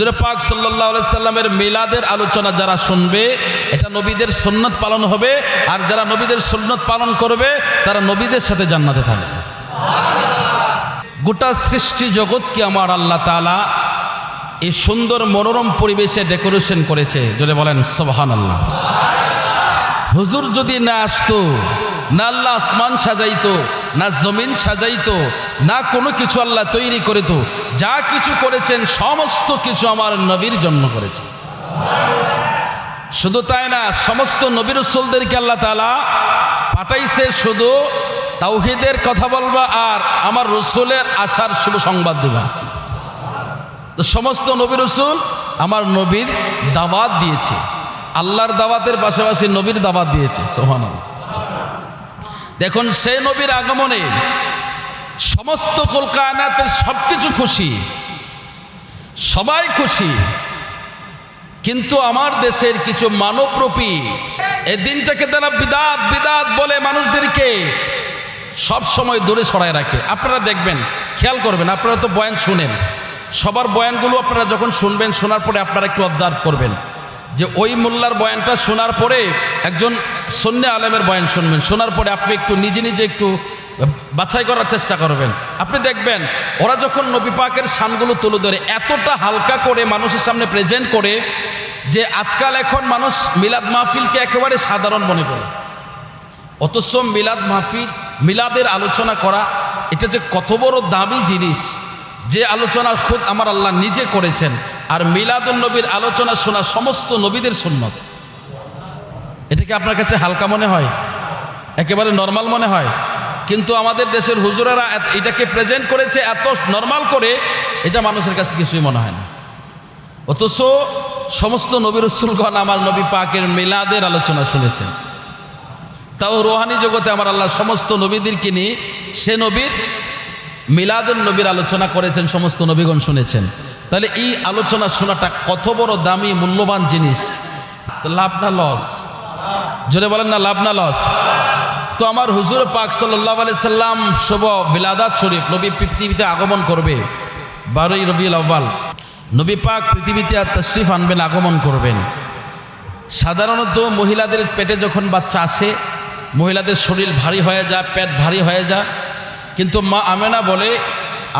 হুজুরে পাক সাল্লাহ সাল্লামের মিলাদের আলোচনা যারা শুনবে, এটা নবীদের সুন্নত পালন হবে, আর যারা নবীদের সুন্নত পালন করবে, তারা নবীদের সাথে জান্নাতে থাকবে। গোটা সৃষ্টি জগৎকে আমার আল্লাহ তালা এই সুন্দর মনোরম পরিবেশে ডেকোরেশন করেছে যদি বলেন সোবাহান আল্লাহ হুজুর যদি না আসতো, না আল্লাহ আসমান সাজাইতো না জমিন সাজাইতো, না কোনো কিছু আল্লাহ তৈরি করিত। যা কিছু করেছেন, সমস্ত কিছু আমার নবীর জন্য করেছে শুধু তাই না, সমস্ত নবীর রসুলদেরকে আল্লাহ তালা পাঠাইছে শুধু তাওহিদের কথা বলবা আর আমার রসুলের আসার শুভ সংবাদ দেবা। তো সমস্ত নবী রসুল আমার নবীর দাওয়াত দিয়েছে। আল্লাহর দাওয়াতের পাশাপাশি নবীর দাওয়াত দিয়েছে সোহান দেখুন সে নবীর আগমনে সমস্ত কলকায়নাতের সব কিছু খুশি, সবাই খুশি। কিন্তু আমার দেশের কিছু মানবরূপী, এই দিনটাকে তারা বিদাত বিদাত বলে মানুষদেরকে সব সময় দূরে সরায় রাখে। আপনারা দেখবেন, খেয়াল করবেন, আপনারা তো বয়ান শুনেন। সবার বয়ানগুলো আপনারা যখন শুনবেন, শোনার পরে আপনারা একটু অবজার্ভ করবেন। যে ওই মোল্লার বয়ানটা শোনার পরে একজন সন্ন্য আলেমের বয়ান শুনবেন, শোনার পরে আপনি একটু নিজে নিজে একটু বাছাই করার চেষ্টা করবেন। আপনি দেখবেন, ওরা যখন নবী পাকের শানগুলো তুলে ধরে, এতটা হালকা করে মানুষের সামনে প্রেজেন্ট করে যে আজকাল এখন মানুষ মিলাদ মাহফিলকে একেবারে সাধারণ মনে করে। অথচ মিলাদ মাহফিল, মিলাদের আলোচনা করা, এটা যে কত বড় দামি জিনিস। যে আলোচনা খুদ আমার আল্লাহ নিজে করেছেন, আর মিলাদুল নবীর আলোচনা শোনা সমস্ত নবীদের সুন্নত। এটা কি আপনার কাছে হালকা মনে হয়? একেবারে নর্মাল মনে হয়? কিন্তু আমাদের দেশের হুজুরেরা এটাকে প্রেজেন্ট করেছে এত নর্মাল করে, এটা মানুষের কাছে কিছুই মনে হয় না। অথচ সমস্ত নবীর রসুলগণ আমার নবী পাকের মিলাদের আলোচনা শুনেছেন। তাও রোহানি জগতে আমার আল্লাহ সমস্ত নবীদেরকে নিয়ে সে নবীর মিলাদুল নবীর আলোচনা করেছেন, সমস্ত নবীগণ শুনেছেন। তাহলে এই আলোচনা শোনাটা কত বড় দামি, মূল্যবান জিনিস। লাভ না লস জোরে বলেন না, লাভ না লস। তো আমার হুজুর পাক সাল্লাহ আলি সাল্লাম শুভ বিলাদাত শরীফ নবী পৃথিবীতে আগমন করবে, বারোই রবিউল আব্বাল নবী পাক পৃথিবীতে আর তশরিফ আনবেন, আগমন করবেন। সাধারণত মহিলাদের পেটে যখন বাচ্চা আসে, মহিলাদের শরীর ভারী হয়ে যায়, পেট ভারী হয়ে যায়। কিন্তু মা আমেনা বলে,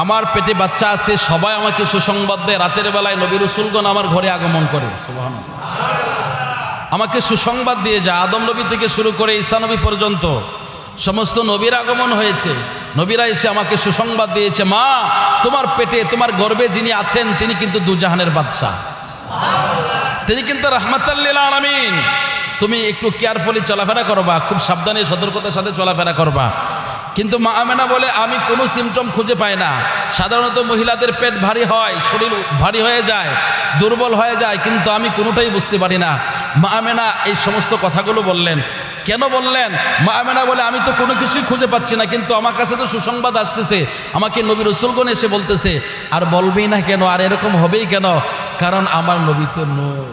আমার পেটে বাচ্চা আছে, সবাই আমাকে সুসংবাদ দেয়, রাতের বেলায় নবী রসুলগণ আমার ঘরে আগমন করে। আমাকে সুসংবাদ দিয়ে যায় আদম নবী থেকে শুরু করে ঈসা নবী পর্যন্ত সমস্ত নবীর আগমন হয়েছে। নবীরা এসে আমাকে সুসংবাদ দিয়েছে, মা, তোমার পেটে, তোমার গর্বে যিনি আছেন, তিনি কিন্তু দুজাহানের বাদশাহ। তিনি কিন্তু রহমতাল্লিল তুমি একটু কেয়ারফুলি চলাফেরা করবা, খুব সাবধানে সতর্কতার সাথে চলাফেরা করবা। কিন্তু মা আমেনা বলে, আমি কোনো সিমটম খুঁজে পাই না। সাধারণত মহিলাদের পেট ভারী হয়, শরীর ভারী হয়ে যায়, দুর্বল হয়ে যায়, কিন্তু আমি কোনোটাই বুঝতে পারি না। মা আমেনা এই সমস্ত কথাগুলো বললেন। কেন বললেন? মা আমেনা বলে, আমি তো কোনো কিছুই খুঁজে পাচ্ছি না, কিন্তু আমার কাছে তো সুসংবাদ আসতেছে। আমাকে নবী রসুলগণ এসে বলতেছে, আর বলবেই না কেন? আর এরকম হবেই কেন? কারণ আমার নবী তো নূর।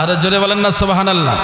আরও জোরে বলেন না সোবাহান আল্লাহ